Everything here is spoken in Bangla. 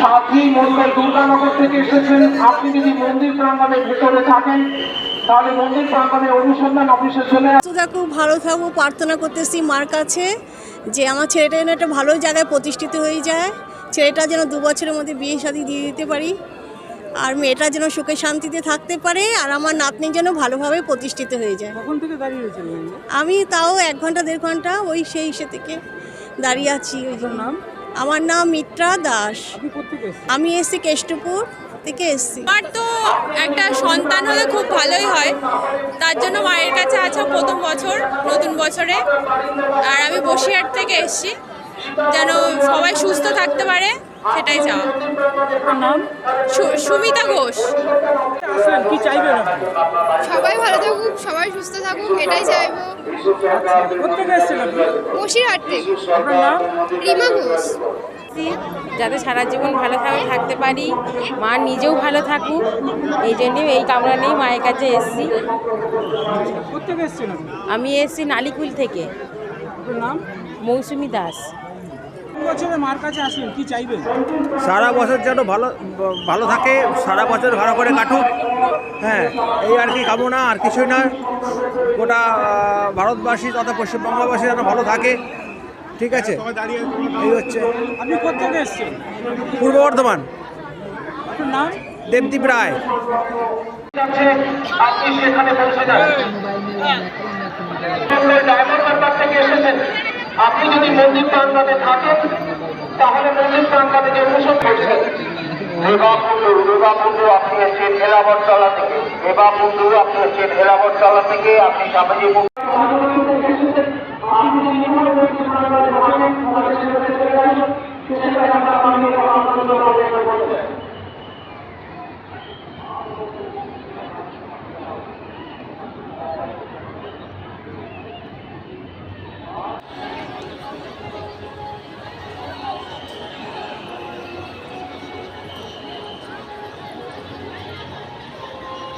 সাথী মন্দির দুর্গানগর থেকে এসেছেন। আপনি যদি মন্দির প্রাঙ্গণের ভেতরে থাকেন, তাহলে মন্দির প্রাঙ্গণে অনুসন্ধান অফিসে চলে থাকুক ভালো থাকুক প্রার্থনা করতেছি মার কাছে যে আমার ছেলেটা যেন একটা ভালো জায়গায় প্রতিষ্ঠিত হয়ে যায়। ছেলেটা যেন দু বছরের মধ্যে বিয়ে শাদি দিয়ে দিতে পারি। আর মেয়েটা যেন সুখে শান্তিতে থাকতে পারে আর আমার নাতনি যেন ভালোভাবে প্রতিষ্ঠিত হয়ে যায়। কখন থেকে দাঁড়িয়ে আমি তাও এক ঘণ্টা দেড় ঘণ্টা ওই সেই ইসে থেকে দাঁড়িয়ে আছি ওই নাম? আমার নাম মিত্রা দাস। আমি এসছি কেষ্টপুর থেকে এসছি। আমার তো একটা সন্তান হলে খুব ভালোই হয়। তার জন্য মায়ের কাছে আছে প্রথম বছর নতুন বছরে। আর আমি বসিরহাট থেকে এসেছি। যেন সবাই সুস্থ থাকতে পারে। সেটাই চাওয়া আপনার নাম? সুমিতা ঘোষ। কি চাইবেন সবাই ভালো থাকুক সবাই সুস্থ থাকুক এটাই চাইব। কোথেকে বসিরহাট থেকে। রিমা ঘোষ। যাতে সারা জীবন ভালোভাবে থাকতে পারি মা নিজেও ভালো থাকুক এই জন্যে এই কামনা নেই মায়ের কাছে এসছি। আমি এসছি নালিকুল থেকে। নাম? মৌসুমি দাস। বছরে মার কাছে আসলেন কি চাইবেন? সারা বছর যেন ভালো ভালো থাকে সারা বছর ভালো করে কাটুক। হ্যাঁ এই আর কি কামনা আর কিছুই না। গোটা ভারতবাসী তথা পশ্চিমবাংলাবাসী যেন ভালো থাকে। ঠিক আছে? এই হচ্ছে। আপনি কোথেকে এসেছেন? পূর্ব বর্ধমান। আপনার নাম? দেবদীপ রায়। আপনি সেখানে পৌঁছে যান ডায়মন্ড হারবার থেকে এসেছেন আপনি যদি মন্দির প্রাঙ্গণে থাকেন, তাহলে মন্দির প্রাঙ্গণে যে অনুসরণ করছেন। রেবা কুণ্ডু রেবা কুণ্ডু আপনি এসছেন হেলাবরতলা থেকে। রেবা কুণ্ডু আপনি এসছেন হেলাবরতলা থেকে। আপনি স্বামীজি